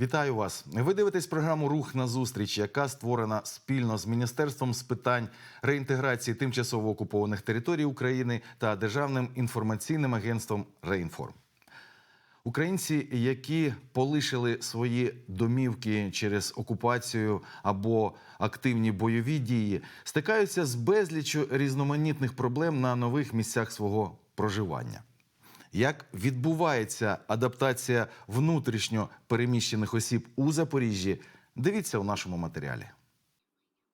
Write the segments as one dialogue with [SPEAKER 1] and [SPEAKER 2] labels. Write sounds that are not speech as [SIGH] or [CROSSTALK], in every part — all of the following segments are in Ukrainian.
[SPEAKER 1] Вітаю вас. Ви дивитесь програму Рух на зустріч, яка створена спільно з Міністерством з питань реінтеграції тимчасово окупованих територій України та Державним інформаційним агентством Реінформ. Українці, які полишили свої домівки через окупацію або активні бойові дії, стикаються з безліччю різноманітних проблем на нових місцях свого проживання. Як відбувається адаптація внутрішньо переміщених осіб у Запоріжжі? Дивіться у нашому матеріалі.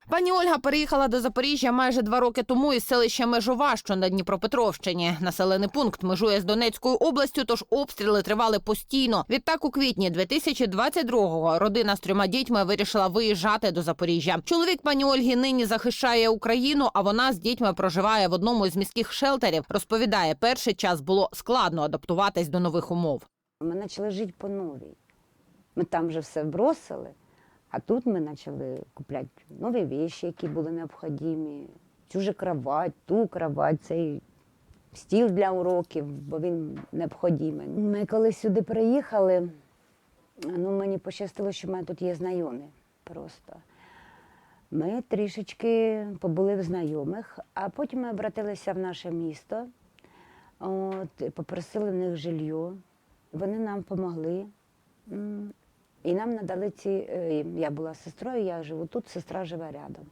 [SPEAKER 2] Пані Ольга переїхала до Запоріжжя майже два роки тому із селища Межова, що на Дніпропетровщині. Населений пункт межує з Донецькою областю, тож обстріли тривали постійно. Відтак, у квітні 2022-го родина з трьома дітьми вирішила виїжджати до Запоріжжя. Чоловік пані Ольги нині захищає Україну, а вона з дітьми проживає в одному із міських шелтерів. Розповідає, перший час було складно адаптуватись до нових умов.
[SPEAKER 3] Ми почали жити по новій. Ми там вже все бросили, а тут ми почали купляти нові речі, які були необхідні. Цю же кровать, ту кровать, цей стіл для уроків, бо він необхідний. Ми коли сюди приїхали, ну мені пощастило, що в мене тут є знайомі просто. Ми трішечки побули в знайомих, а потім ми обратилися в наше місто, от, попросили в них жилье. Вони нам допомогли. І нам надали ці. е, Я була сестрою, я живу тут, сестра живе рядом.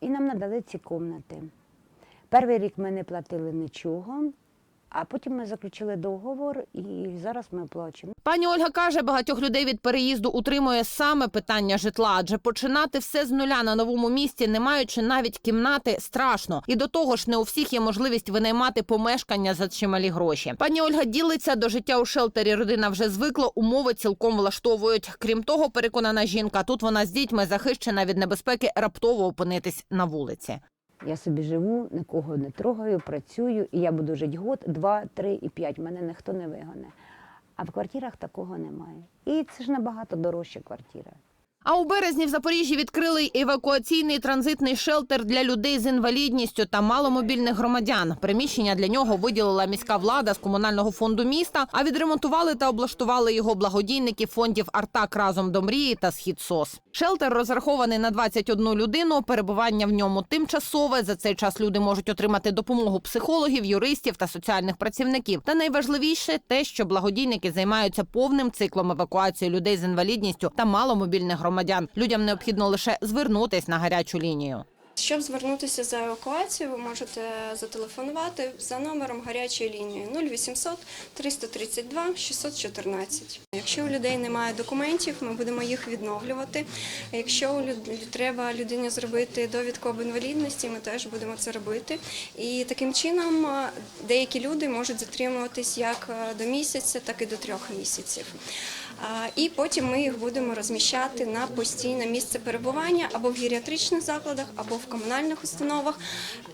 [SPEAKER 3] І нам надали ці кімнати. Перший рік ми не платили нічого, а потім ми заключили договор і зараз ми оплачуємо.
[SPEAKER 2] Пані Ольга каже, багатьох людей від переїзду утримує саме питання житла, адже починати все з нуля на новому місці, не маючи навіть кімнати, страшно. І до того ж, не у всіх є можливість винаймати помешкання за чималі гроші. Пані Ольга ділиться до життя у шелтері. Родина вже звикла, умови цілком влаштовують. Крім того, переконана жінка, тут вона з дітьми захищена від небезпеки раптово опинитись на вулиці.
[SPEAKER 3] Я собі живу, нікого не трогаю, працюю, і я буду жити год, два, три і п'ять. Мене ніхто не вигоне. А в квартирах такого немає. І це ж набагато дорожча квартира.
[SPEAKER 2] А у березні в Запоріжжі відкрили евакуаційний транзитний шелтер для людей з інвалідністю та маломобільних громадян. Приміщення для нього виділила міська влада з комунального фонду міста. А відремонтували та облаштували його благодійники фондів Артак разом до мрії та Схід СОС. Шелтер розрахований на 21 людину. Перебування в ньому тимчасове. За цей час люди можуть отримати допомогу психологів, юристів та соціальних працівників. Та найважливіше те, що благодійники займаються повним циклом евакуації людей з інвалідністю та маломобільних громадян. Людям необхідно лише звернутись на гарячу лінію.
[SPEAKER 4] Щоб звернутися за евакуацією, ви можете зателефонувати за номером гарячої лінії 0800 332 614. Якщо у людей немає документів, ми будемо їх відновлювати. Якщо треба людині зробити довідку об інвалідності, ми теж будемо це робити. І таким чином е, деякі люди можуть затримуватись як е, до місяця, так і до трьох місяців. І потім ми їх будемо розміщати на постійне місце перебування або в гіріатричних закладах, або в комунальних установах.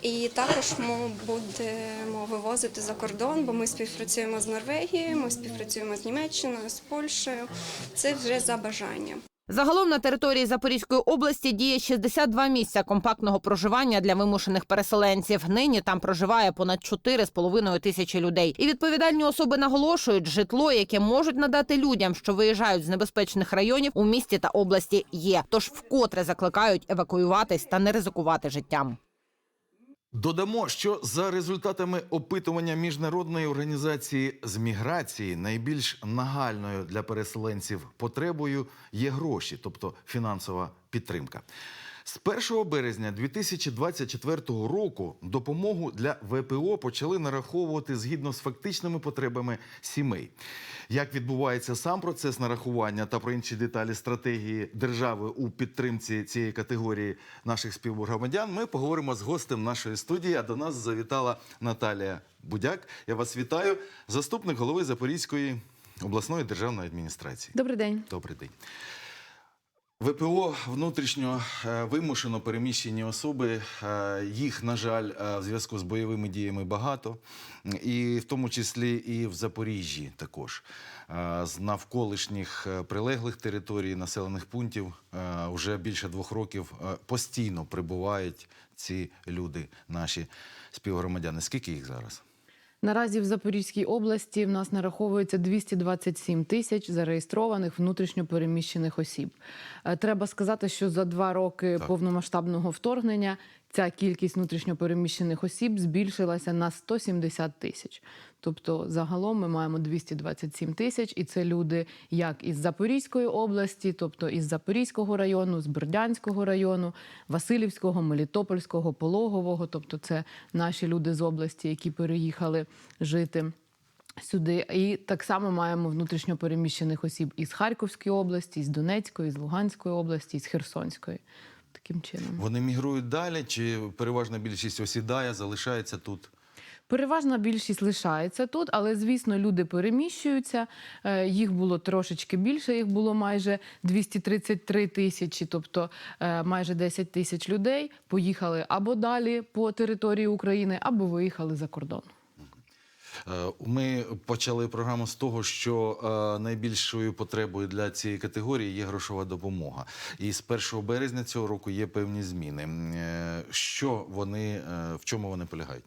[SPEAKER 4] І також ми будемо вивозити за кордон, бо ми співпрацюємо з Норвегією, ми співпрацюємо з Німеччиною, з Польщею. Це вже за бажанням.
[SPEAKER 2] Загалом на території Запорізької області діє 62 місця компактного проживання для вимушених переселенців. Нині там проживає понад 4,5 тисячі людей. І відповідальні особи наголошують, житло, яке можуть надати людям, що виїжджають з небезпечних районів у місті та області, є. Тож вкотре закликають евакуюватись та не ризикувати життям.
[SPEAKER 1] Додамо, що за результатами опитування міжнародної організації з міграції найбільш нагальною для переселенців потребою є гроші, тобто фінансова підтримка. З 1 березня 2024 року допомогу для ВПО почали нараховувати згідно з фактичними потребами сімей. Як відбувається сам процес нарахування та про інші деталі стратегії держави у підтримці цієї категорії наших співгромадян, ми поговоримо з гостем нашої студії. А до нас завітала Наталія Будяк. Я вас вітаю, заступник голови Запорізької обласної державної адміністрації.
[SPEAKER 5] Добрий день.
[SPEAKER 1] Добрий день. ВПО внутрішньо е, вимушено переміщені особи. е, Їх, на жаль, е, в зв'язку з бойовими діями багато, і в тому числі і в Запоріжжі також. З навколишніх прилеглих територій населених пунктів вже більше двох років постійно прибувають ці люди, наші співгромадяни. Скільки їх зараз?
[SPEAKER 5] Наразі в Запорізькій області в нас нараховується 227 тисяч зареєстрованих внутрішньо переміщених осіб. Е, Треба сказати, що за два роки
[SPEAKER 1] Так.
[SPEAKER 5] повномасштабного вторгнення ця кількість внутрішньо переміщених осіб збільшилася на 170 тисяч. Тобто, загалом ми маємо 227 тисяч, і це люди як із Запорізької області, тобто із Запорізького району, з Бердянського району, Васильівського, Мелітопольського, Пологового. Тобто, це наші люди з області, які переїхали жити. Сюди і так само маємо внутрішньо переміщених осіб із Харківської області, із Донецької, з Луганської області, з Херсонської. Таким чином.
[SPEAKER 1] Вони мігрують далі, чи переважна більшість осідає, залишається тут?
[SPEAKER 5] Переважна більшість лишається тут, але звісно, люди переміщуються. Е, Їх було трошечки більше. Їх було майже 233 тисячі, тобто е, майже 10 тисяч людей поїхали або далі по території України, або виїхали за кордон.
[SPEAKER 1] Е, Ми почали програму з того, що е, найбільшою потребою для цієї категорії є грошова допомога. І з 1 березня цього року є певні зміни. Е, Що вони в чому вони полягають?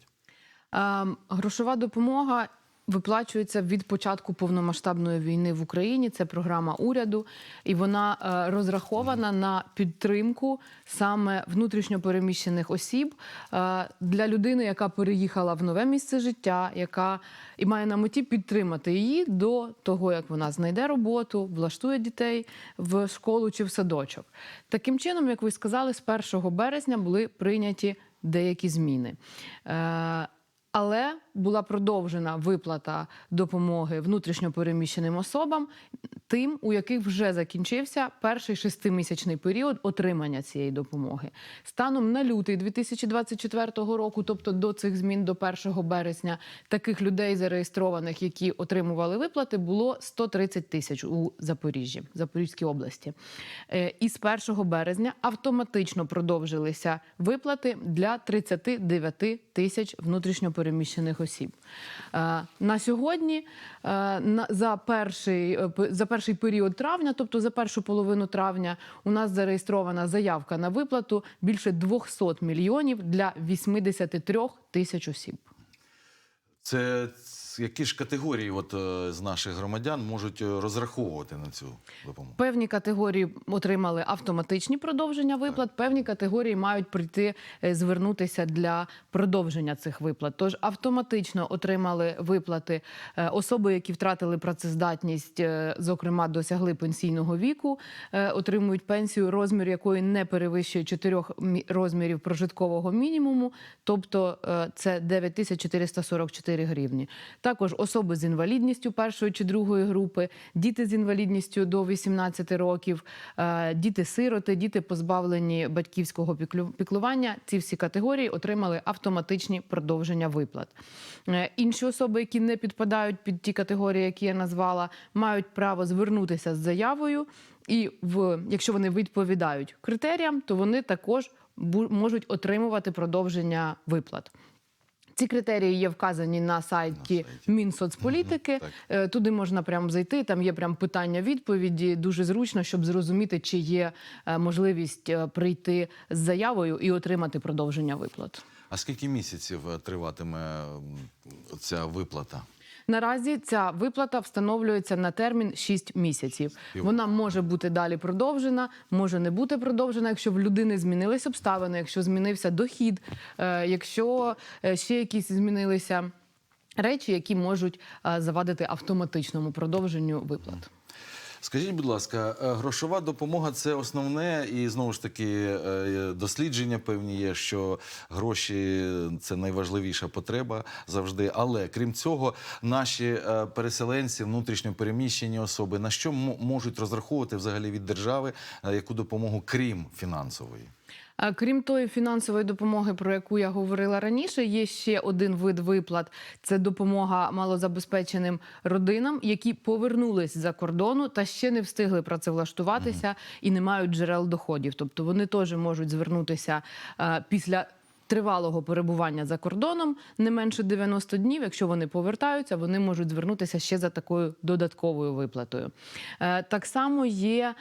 [SPEAKER 5] Е, Грошова допомога виплачується від початку повномасштабної війни в Україні. Це програма уряду, і вона е, розрахована на підтримку саме внутрішньопереміщених осіб е, для людини, яка переїхала в нове місце життя, яка і має на меті підтримати її до того, як вона знайде роботу, влаштує дітей в школу чи в садочок. Таким чином, як ви сказали, з 1 березня були прийняті деякі зміни. Але була продовжена виплата допомоги внутрішньо переміщеним особам, тим, у яких вже закінчився перший шестимісячний період отримання цієї допомоги. Станом на лютий 2024 року, тобто до цих змін до 1 березня, таких людей зареєстрованих, які отримували виплати, було 130 тисяч у Запоріжжі, Запорізькій області. Е, І з 1 березня автоматично продовжилися виплати для 39 тисяч внутрішньопереміщених осіб. Е, На сьогодні е, за перший, за перший період травня, тобто за першу половину травня, у нас зареєстрована заявка на виплату більше 200 мільйонів для 83 тисяч осіб.
[SPEAKER 1] Це які ж категорії от, е, з наших громадян можуть е, розраховувати на цю допомогу?
[SPEAKER 5] Певні категорії отримали автоматичні продовження виплат, певні категорії мають прийти е, звернутися для продовження цих виплат. Тож автоматично отримали виплати особи, які втратили працездатність, зокрема досягли пенсійного віку, отримують пенсію, розмір якої не перевищує чотирьох мі- розмірів прожиткового мінімуму, тобто це 9444 гривні. Також особи з інвалідністю першої чи другої групи, діти з інвалідністю до 18 років, е, діти-сироти, діти позбавлені батьківського піклування. Ці всі категорії отримали автоматичні продовження виплат. Е, Інші особи, які не підпадають під ті категорії, які я назвала, мають право звернутися з заявою. І в якщо вони відповідають критеріям, то вони також можуть отримувати продовження виплат. Ці критерії є вказані на сайті,
[SPEAKER 1] сайті.
[SPEAKER 5] Мінсоцполітики. Угу. Туди можна прямо зайти. Там є прям питання-відповіді. Дуже зручно, щоб зрозуміти, чи є е, можливість е, прийти з заявою і отримати продовження виплат.
[SPEAKER 1] А скільки місяців триватиме ця виплата?
[SPEAKER 5] Наразі ця виплата встановлюється на термін 6 місяців. Вона може бути далі продовжена, може не бути продовжена, якщо в людини змінились обставини, якщо змінився дохід, е, якщо е, ще якісь змінилися речі, які можуть е, завадити автоматичному продовженню виплат.
[SPEAKER 1] Скажіть, будь ласка, е, грошова допомога це основне, і знову ж таки е, дослідження певні є, що гроші це найважливіша потреба завжди. Але крім цього, наші е, переселенці, внутрішньо переміщені особи, на що можуть розраховувати взагалі від держави, яку допомогу, крім фінансової?
[SPEAKER 5] А, Крім тої фінансової допомоги, про яку я говорила раніше, є ще один вид виплат: це допомога малозабезпеченим родинам, які повернулись за кордону та ще не встигли працевлаштуватися і не мають джерел доходів. Тобто вони теж можуть звернутися е, після. Тривалого перебування за кордоном не менше 90 днів. Якщо вони повертаються, вони можуть звернутися ще за такою додатковою виплатою. Е, так само є.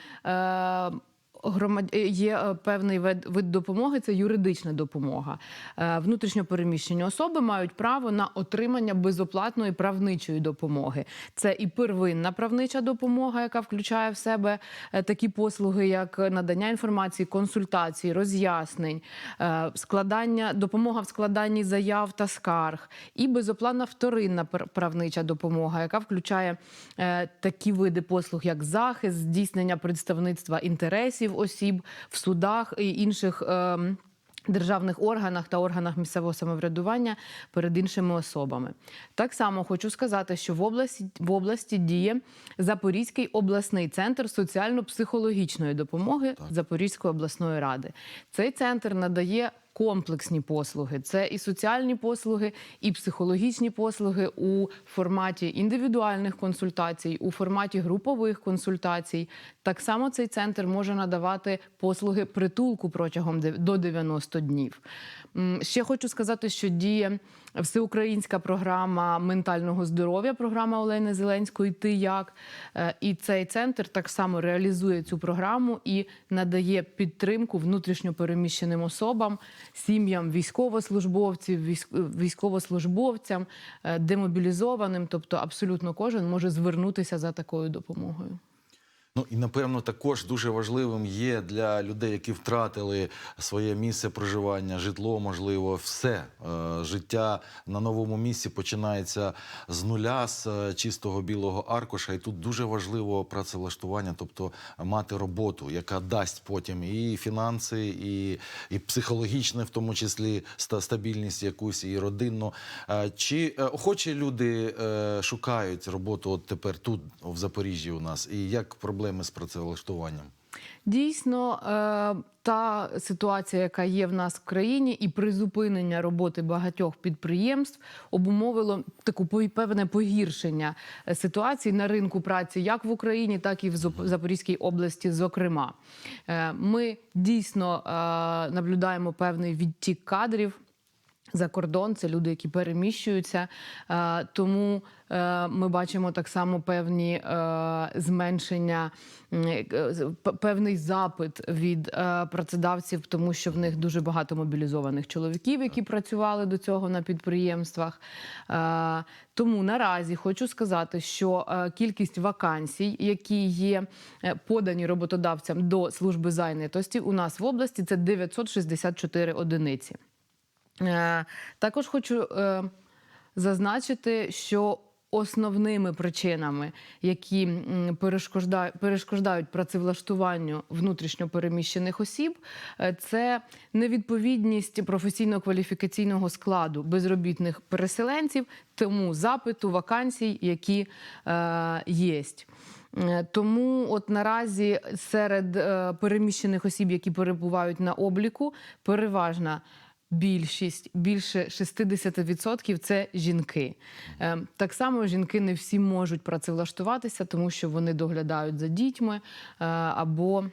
[SPEAKER 5] Громад... е, Є е, певний вид, вид допомоги, це юридична допомога. Е, Внутрішньо переміщені особи мають право на отримання безоплатної правничої допомоги. Це і первинна правнича допомога, яка включає в себе такі послуги, як надання інформації, консультацій, роз'яснень, складання, допомога в складанні заяв та скарг, і безоплатна вторинна пр- правнича допомога, яка включає такі види послуг, як захист, здійснення представництва інтересів осіб в судах і інших. ем, Державних органах та органах місцевого самоврядування перед іншими особами. Так само хочу сказати, що в області, в області діє Запорізький обласний центр соціально-психологічної допомоги Запорізької обласної ради. Цей центр надає комплексні послуги. Це і соціальні послуги, і психологічні послуги у форматі індивідуальних консультацій, у форматі групових консультацій. Так само цей центр може надавати послуги притулку протягом до 90 днів. Ще хочу сказати, що діє всеукраїнська програма ментального здоров'я, програма Олени Зеленської Ти як. Е, І цей центр так само реалізує цю програму і надає підтримку внутрішньопереміщеним особам, сім'ям військовослужбовців, військ- військовослужбовцям, е, демобілізованим. Тобто, абсолютно кожен може звернутися за такою допомогою.
[SPEAKER 1] Ну і напевно також дуже важливим є для людей, які втратили своє місце проживання, житло, можливо, все Е, життя на новому місці починається з нуля, з е, чистого білого аркуша. І тут дуже важливо працевлаштування, тобто мати роботу, яка дасть потім і фінанси, і, і психологічне, в тому числі стабільність якусь і родинну. Е, Чи охочі люди шукають роботу от тепер тут, в Запоріжжі, у нас, і як проблеми з працевлаштуванням?
[SPEAKER 5] Дійсно, е, та ситуація, яка є в нас в країні, і призупинення роботи багатьох підприємств обумовило таку певне погіршення е, ситуації на ринку праці, як в Україні, так і в Зап- Запорізькій області. Зокрема, Е, ми дійсно наблюдаємо певний відтік кадрів за кордон, це люди, які переміщуються. Тому ми бачимо так само певні е, зменшення, е, певний запит від е, працедавців, тому що в них дуже багато мобілізованих чоловіків, які працювали до цього на підприємствах. Е, Тому наразі хочу сказати, що е, кількість вакансій, які є е, подані роботодавцям до служби зайнятості, у нас в області це 964 одиниці. Е, Також хочу е, зазначити, що основними причинами, які перешкоджають працевлаштуванню внутрішньопереміщених осіб, е, це невідповідність професійно-кваліфікаційного складу безробітних переселенців, тому запиту вакансій, які е, є. Е, Тому от наразі серед е, переміщених осіб, які перебувають на обліку, переважна більшість, більше 60% – це жінки. Е, Так само жінки не всі можуть працевлаштуватися, тому що вони доглядають за дітьми е, або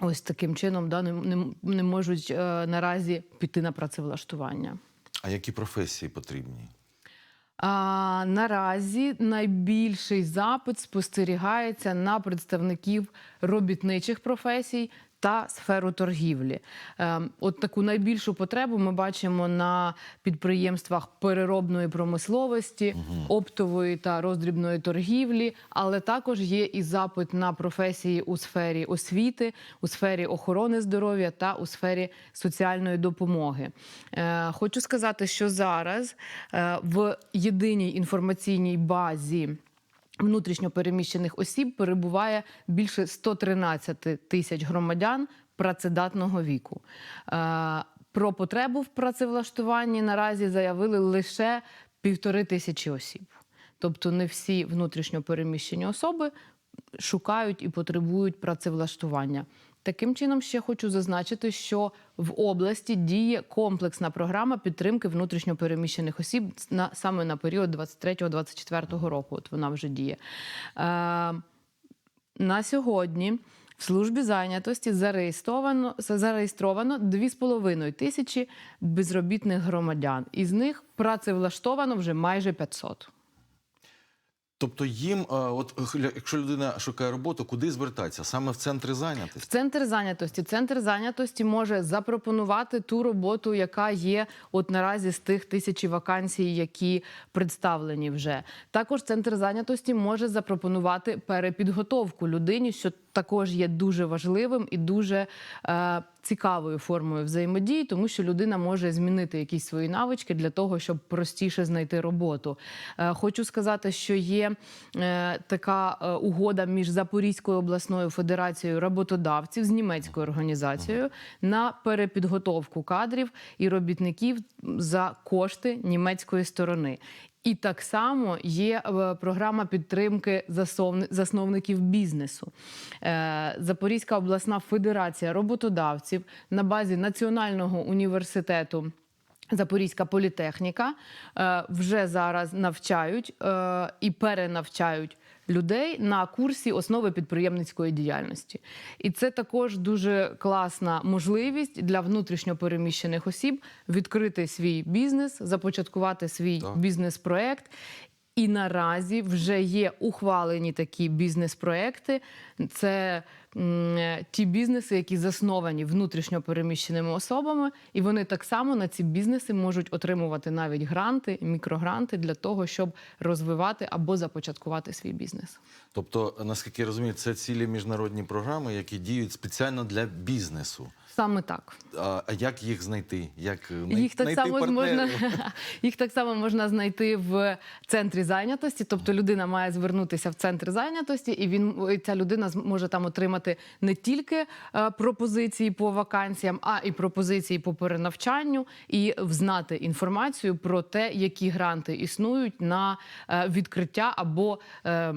[SPEAKER 5] ось таким чином да, не, не, не можуть е, наразі піти на працевлаштування.
[SPEAKER 1] А які професії потрібні?
[SPEAKER 5] А, наразі найбільший запит спостерігається на представників робітничих професій та сферу торгівлі. Е, от таку найбільшу потребу ми бачимо на підприємствах переробної промисловості, оптової та роздрібної торгівлі, але також є і запит на професії у сфері освіти, у сфері охорони здоров'я та у сфері соціальної допомоги. Е, хочу сказати, що зараз е, в єдиній інформаційній базі. Внутрішньо переміщених осіб перебуває більше 113 тисяч громадян працедатного віку. Е, Про потребу в працевлаштуванні наразі заявили лише півтори тисячі осіб. Тобто не всі внутрішньо переміщені особи шукають і потребують працевлаштування. Таким чином, ще хочу зазначити, що в області діє комплексна програма підтримки внутрішньопереміщених осіб на саме на період 23-24 року. От вона вже діє. Е, на сьогодні в службі зайнятості зареєстровано зареєстровано 2,5 тисячі безробітних громадян. Із них працевлаштовано вже майже 500.
[SPEAKER 1] Тобто їм, от хля- якщо людина шукає роботу, куди звертатися? Саме в центри
[SPEAKER 5] В
[SPEAKER 1] зайнятості?
[SPEAKER 5] центр зайнятості. Центр зайнятості може запропонувати ту роботу, яка є от наразі з тих тисячі вакансій, які представлені вже. Також центр зайнятості може запропонувати перепідготовку людині, що також є дуже важливим і дуже е, цікавою формою взаємодії, тому що людина може змінити якісь свої навички для того, щоб простіше знайти роботу. Е, хочу сказати, що є е, така е, угода між Запорізькою обласною федерацією роботодавців з німецькою організацією на перепідготовку кадрів і робітників за кошти німецької сторони. І так само є е, програма підтримки засновників бізнесу. Е, Запорізька обласна федерація роботодавців на базі Національного університету. Запорізька політехніка е, вже зараз навчають і перенавчають людей на курсі основи підприємницької діяльності. І це також дуже класна можливість для внутрішньопереміщених осіб відкрити свій бізнес, започаткувати свій бізнес-проект. І наразі вже є ухвалені такі бізнес-проекти. Це ті бізнеси, які засновані внутрішньо переміщеними особами, і вони так само на ці бізнеси можуть отримувати навіть гранти, мікрогранти для того, щоб розвивати або започаткувати свій бізнес.
[SPEAKER 1] Тобто, наскільки я розумію, це цілі міжнародні програми, які діють спеціально для бізнесу.
[SPEAKER 5] Саме так.
[SPEAKER 1] А, як їх знайти? Як
[SPEAKER 5] Їх так
[SPEAKER 1] знайти
[SPEAKER 5] само можна [LAUGHS] їх так само можна знайти в центрі зайнятості. Тобто людина має звернутися в центр зайнятості, і він і ця людина зможе там отримати не тільки е, пропозиції по вакансіям, а і пропозиції по перенавчанню, і взнати інформацію про те, які гранти існують на е, відкриття або е,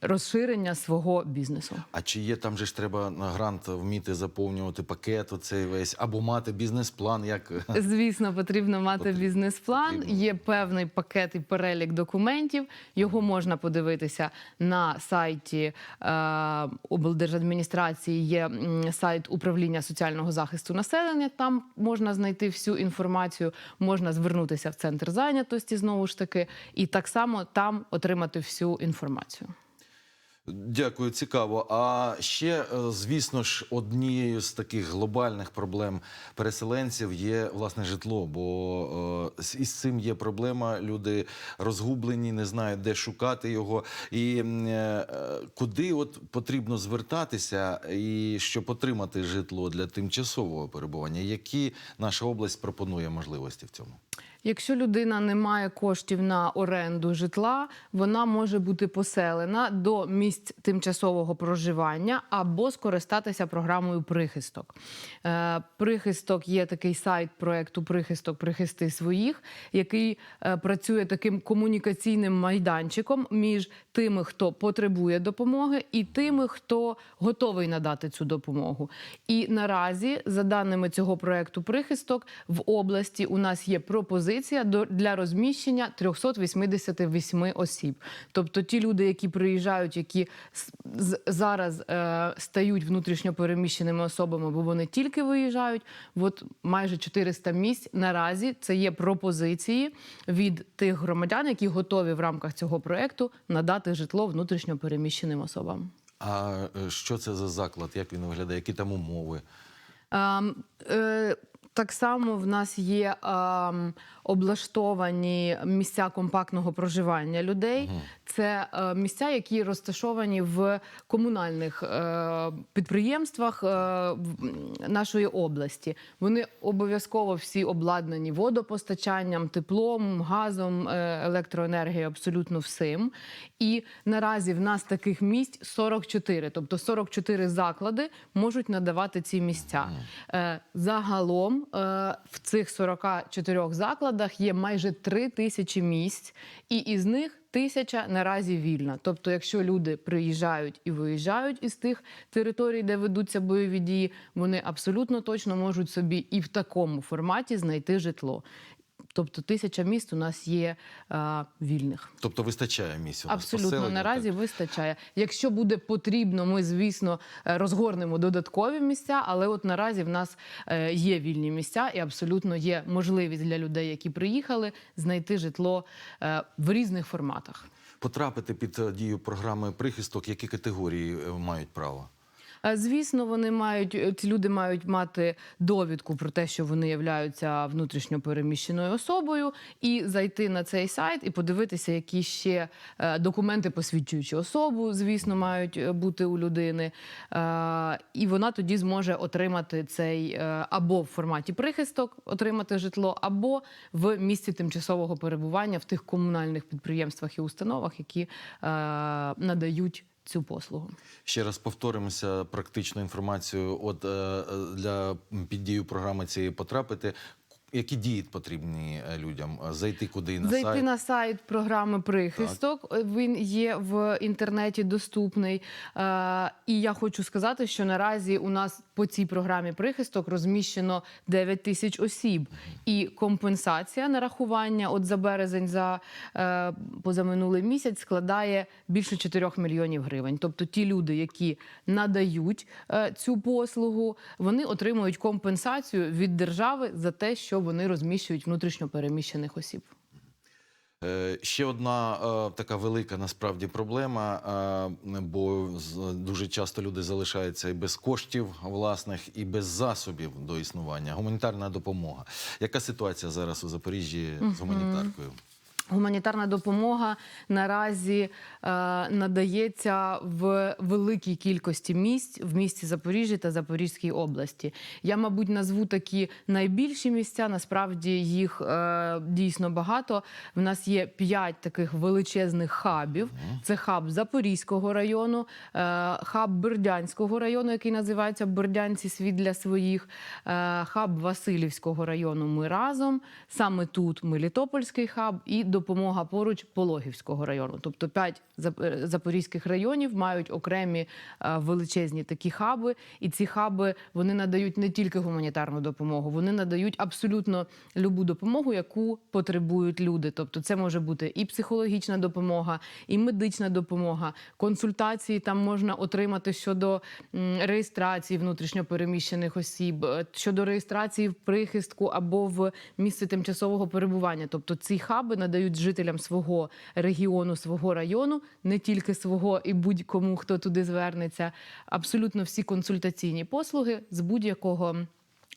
[SPEAKER 5] розширення свого бізнесу.
[SPEAKER 1] А чи є там же ж треба на грант вміти заповнювати пакет оцей весь, або мати бізнес-план, як
[SPEAKER 5] Звісно, потрібно мати бізнес-план. Є певний пакет і перелік документів. Його можна подивитися на сайті е, облдержадміністрації. Є сайт управління соціального захисту населення. Там можна знайти всю інформацію. Можна звернутися в центр зайнятості знову ж таки, і так само там отримати всю інформацію.
[SPEAKER 1] Дякую, цікаво. А ще, е, звісно ж, однією з таких глобальних проблем переселенців є власне житло. Бо е, із цим є проблема. Люди розгублені, не знають, де шукати його. І е, куди от потрібно звертатися, і щоб отримати житло для тимчасового перебування. Які наша область пропонує можливості в цьому?
[SPEAKER 5] Якщо людина не має коштів на оренду житла, вона може бути поселена до місць тимчасового проживання або скористатися програмою прихисток. Е, Прихисток є такий сайт проекту Прихисток Прихисти своїх, який е, працює таким комунікаційним майданчиком між тими, хто потребує допомоги, і тими, хто готовий надати цю допомогу. І наразі, за даними цього проекту Прихисток, в області у нас є пропозиція до- для розміщення 388 осіб. Тобто ті люди, які приїжджають, які зараз е, стають внутрішньо переміщеними особами, бо вони тільки виїжджають. От майже 400 місць наразі це є пропозиції від тих громадян, які готові в рамках цього проекту надати житло внутрішньо переміщеним особам.
[SPEAKER 1] А е, що це за заклад? Як він виглядає? Які там умови?
[SPEAKER 5] Ем, е, так само в нас є ем, облаштовані місця компактного проживання людей. Це е, місця, які розташовані в комунальних е, підприємствах е, в- нашої області. Вони обов'язково всі обладнані водопостачанням, теплом, газом, е, електроенергією, абсолютно всім. І наразі в нас таких місць 44, тобто 44 заклади можуть надавати ці місця. Е, Загалом е, в цих 44 закладах є майже три тисячі місць, і із них тисяча наразі вільна. Тобто, якщо люди приїжджають і виїжджають із тих територій, де ведуться бойові дії, вони абсолютно точно можуть собі і в такому форматі знайти житло. Тобто тисяча місць у нас є е, вільних.
[SPEAKER 1] Тобто вистачає місць
[SPEAKER 5] Абсолютно наразі
[SPEAKER 1] так?
[SPEAKER 5] вистачає. Якщо буде потрібно, ми звісно е, розгорнемо додаткові місця, але от наразі в нас е, є вільні місця, і абсолютно є можливість для людей, які приїхали, знайти житло в різних форматах.
[SPEAKER 1] Потрапити під дію програми прихисток, які категорії мають право?
[SPEAKER 5] Звісно, вони мають е, ці люди мають мати довідку про те, що вони являються внутрішньо переміщеною особою, і зайти на цей сайт і подивитися, які ще е, документи посвідчуючи особу, звісно, мають е, бути у людини. І вона тоді зможе отримати цей або в форматі прихисток, отримати житло, або в місці тимчасового перебування в тих комунальних підприємствах і установах, які надають цю послугу.
[SPEAKER 1] Ще раз повторимося практичну інформацію. От е, е, для під дію програми цієї потрапити. Які дії потрібні е, людям? Зайти куди на
[SPEAKER 5] Зайти
[SPEAKER 1] сайт?
[SPEAKER 5] на сайт програми прихисток. Він є в інтернеті доступний. Е, і я хочу сказати, що наразі у нас по цій програмі прихисток розміщено 9 тисяч осіб. І компенсація нарахування от за березень за е, позаминулий місяць складає більше 4 мільйонів гривень. Тобто ті люди, які надають е, цю послугу, вони отримують компенсацію від держави за те, що вони розміщують внутрішньо переміщених осіб.
[SPEAKER 1] Е, Ще одна е, така велика насправді проблема, е, бо дуже часто люди залишаються і без коштів власних, і без засобів до існування. Гуманітарна допомога. Яка ситуація зараз у Запоріжжі з гуманітаркою?
[SPEAKER 5] Гуманітарна допомога наразі е, надається в великій кількості місць в місті Запоріжжя та Запорізькій області. Я, мабуть, назву такі найбільші місця. Насправді їх е, дійсно багато. В нас є п'ять таких величезних хабів. Це хаб Запорізького району, е, хаб Бердянського району, який називається Бердянці світ для своїх, е, хаб Васильівського району. Ми разом. Саме тут Мелітопольський хаб і допомога поруч Пологівського району. Тобто п'ять е, запорізьких районів мають окремі е, величезні такі хаби, і ці хаби вони надають не тільки гуманітарну допомогу, вони надають абсолютно любу допомогу, яку потребують люди. Тобто, це може бути і психологічна допомога, і медична допомога, консультації там можна отримати щодо реєстрації внутрішньопереміщених осіб, е, щодо реєстрації в прихистку або в місце тимчасового перебування. Тобто ці хаби надають жителям свого регіону, свого району, не тільки свого і будь-кому, хто туди звернеться, абсолютно всі консультаційні послуги з будь-якого.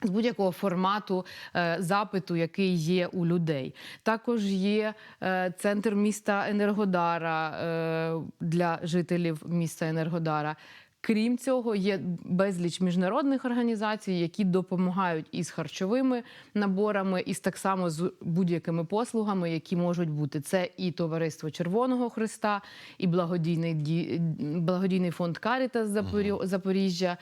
[SPEAKER 5] З будь-якого формату е, запиту, який є у людей, також є е, центр міста Енергодара е, для жителів міста Енергодара. Крім цього, є безліч міжнародних організацій, які допомагають із харчовими наборами, і так само з будь-якими послугами, які можуть бути. Це і товариство Червоного Христа, і благодійний ді- благодійний фонд Карітас Запорі- Запоріжжя.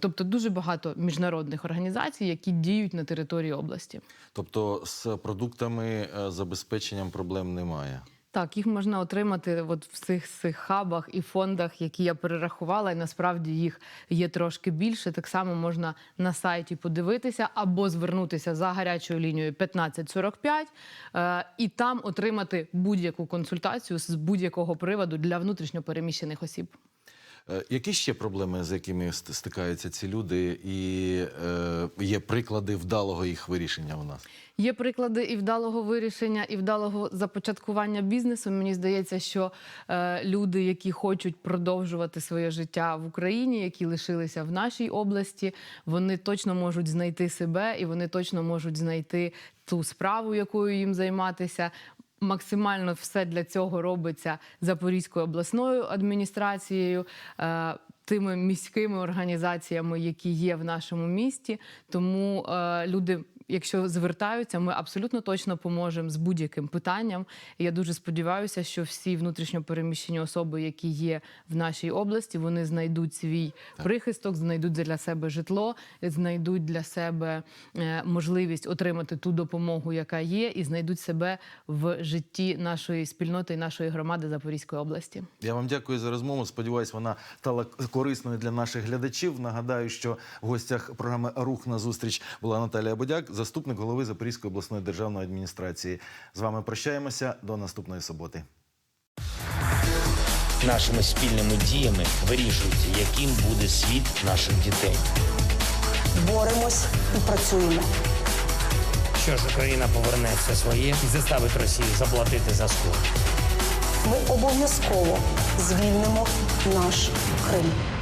[SPEAKER 5] Тобто дуже багато міжнародних організацій, які діють на території області.
[SPEAKER 1] Тобто з продуктами е, забезпеченням проблем немає.
[SPEAKER 5] Так, їх можна отримати от в цих, цих хабах і фондах, які я перерахувала, і насправді їх є трошки більше. Так само можна на сайті подивитися або звернутися за гарячою лінією 1545 е, і там отримати будь-яку консультацію з будь-якого приводу для внутрішньопереміщених осіб.
[SPEAKER 1] Е, Які ще проблеми, з якими стикаються ці люди, і е, є приклади вдалого їх вирішення у нас?
[SPEAKER 5] Є приклади і вдалого вирішення, і вдалого започаткування бізнесу. Мені здається, що е, люди, які хочуть продовжувати своє життя в Україні, які лишилися в нашій області, вони точно можуть знайти себе і вони точно можуть знайти ту справу, якою їм займатися. Максимально все для цього робиться Запорізькою обласною адміністрацією. е, Тими міськими організаціями, які є в нашому місті, тому е, люди якщо звертаються, ми абсолютно точно поможемо з будь-яким питанням. Я дуже сподіваюся, що всі внутрішньо переміщені особи, які є в нашій області, вони знайдуть свій прихисток, знайдуть для себе житло, знайдуть для себе е, можливість отримати ту допомогу, яка є, і знайдуть себе в житті нашої спільноти і нашої громади Запорізької області.
[SPEAKER 1] Я вам дякую за розмову. Сподіваюсь, вона стала корисною для наших глядачів. Нагадаю, що в гостях програми Рух на зустріч була Наталія Бодяк, заступник голови Запорізької обласної державної адміністрації. З вами прощаємося до наступної суботи.
[SPEAKER 6] Нашими спільними діями вирішується, яким буде світ наших дітей.
[SPEAKER 7] Боремось і працюємо.
[SPEAKER 6] Що ж Україна поверне все своє і заставить Росію заплатити за скло.
[SPEAKER 7] Ми обов'язково звільнимо наш Крим.